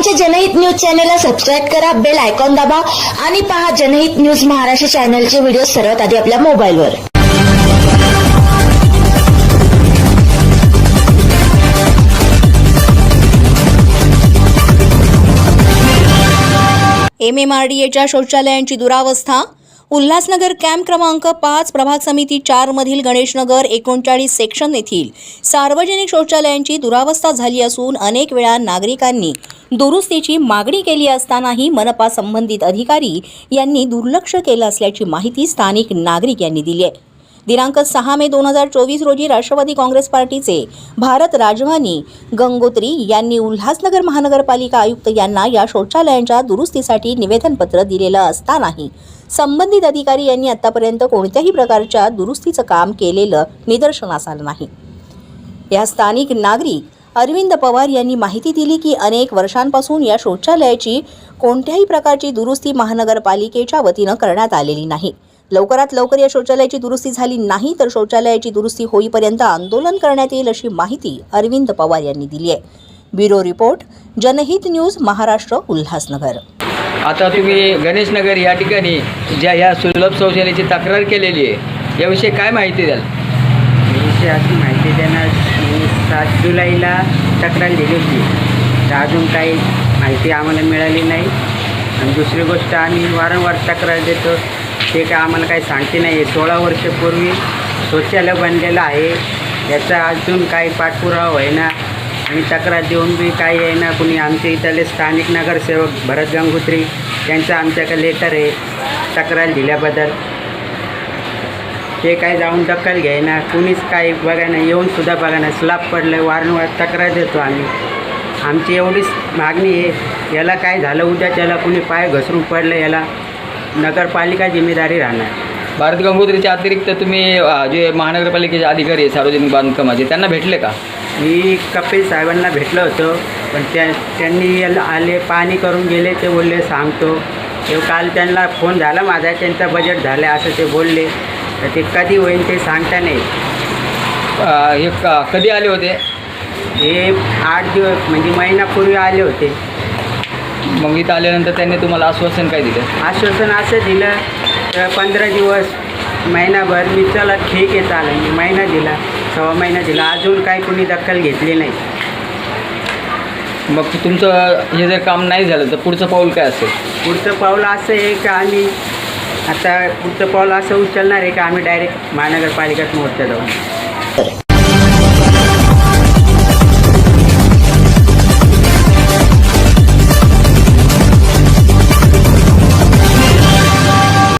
आमच्या जनहित न्यूज चॅनेलला सबस्क्राईब करा बेल आयकॉन दाबा आणि पहा जनहित न्यूज महाराष्ट्र चॅनलचे व्हिडिओ सर्वात आधी आपल्या मोबाईलवर. एम एम आर डी एच्या शौचालयांची दुरावस्था. उल्हासनगर कॅम्प क्रमांक पाच प्रभाग समिती चार मधील गणेशनगर एकोणचाळीस सेक्शन येथील सार्वजनिक शौचालयांची दुरावस्था झाली असून अनेक वेळा नागरिकांनी दुरुस्तीची मागणी केली असतानाही मनपा संबंधित अधिकारी यांनी दुर्लक्ष केलं असल्याची माहिती स्थानिक नागरिक यांनी दिली आहे. दिनांक सहा मे दोन हजार चोवीस रोजी राष्ट्रवादी काँग्रेस पार्टीचे भारत राजवानी गंगोत्री यांनी उल्हासनगर महानगरपालिका आयुक्त यांना या शौचालयांच्या दुरुस्तीसाठी निवेदनपत्र दिलेलं असतानाही संबंधित अधिकारी यांनी आतापर्यंत कोणत्याही प्रकारच्या दुरुस्तीचं काम केलेलं निदर्शनास आलं नाही. या स्थानिक नागरिक अरविंद पवार यांनी माहिती दिली की अनेक वर्षांपासून या शौचालयाची कोणत्याही प्रकारची दुरुस्ती महानगरपालिकेच्या वतीनं करण्यात आलेली नाही. लवकरात लवकर या शौचालयाची दुरुस्ती झाली नाही तर शौचालयाची दुरुस्ती होईपर्यंत आंदोलन करण्यात येईल अशी माहिती अरविंद पवार यांनी दिली आहे. Bureau report Janhit news Maharashtra Ulhasnagar. आता तुम्ही गणेशनगर या ठिकाणी ज्या ह्या सुलभ शौचालयाची तक्रार केलेली आहे याविषयी काय माहिती द्याल? याविषयी अशी माहिती देणार सात जुलैला तक्रार दिली होती. तर अजून काही माहिती आम्हाला मिळाली नाही. आणि दुसरी गोष्ट आम्ही वारंवार तक्रार देतो. ते काय आम्हाला काही सांगते नाही आहे सोळा वर्षापूर्वी शौचालय बनलेलं आहे. याचा अजून काही पाठपुरावा होईना. आणि तक्रार देऊन बी काही आहे ना कुणी आमच्या इथले स्थानिक नगरसेवक भरत गंगोत्री त्यांचा आमच्याकडे लेटर आहे. तक्रार दिल्याबद्दल. ते काय जाऊन दखल घ्यायना कुणीच काही बघायना येऊन सुद्धा बघायना. स्लाब पडलं वारंवार तक्रार देतो आम्ही. आमची एवढीच मागणी आहे. याला काय झालं उद्या त्याला कुणी पाय घसरून पडलं याला नगरपालिका जिम्मेदारी राहणार. भारत गंगोत्रीच्या अतिरिक्त तुम्ही अ, जे महानगरपालिकेचे अधिकारी आहे सार्वजनिक बांधकामाचे त्यांना भेटले का? मी कपिल साहेबांना भेटलो होतो पण त्या त्यांनी याला आले पाणी करून गेले ते बोलले सांगतो. ते काल त्यांना फोन झाला माझा त्यांचा बजेट झालं असं ते बोलले. तर ते कधी होईल ते सांगता नाही. हे क- कधी आले होते? हे आठ दिवस म्हणजे महिनापूर्वी आले होते. मग इथं आल्यानंतर त्यांनी तुम्हाला आश्वासन काय दिलं? आश्वासन असं दिलं तर पंधरा दिवस महिनाभर मी चला ठीक आहे चालेल. मी महिना दिला सव्वा महिना दिला अजून काही कुणी दखल घेतली नाही. मग तुमचं हे जर काम नाही झालं तर पुढचं पाऊल काय असेल? पुढचं पाऊल असं आहे का आम्ही आता पुढचं पाऊल असं उचलणार आहे का? आम्ही डायरेक्ट महानगरपालिका मोर्चा जाऊन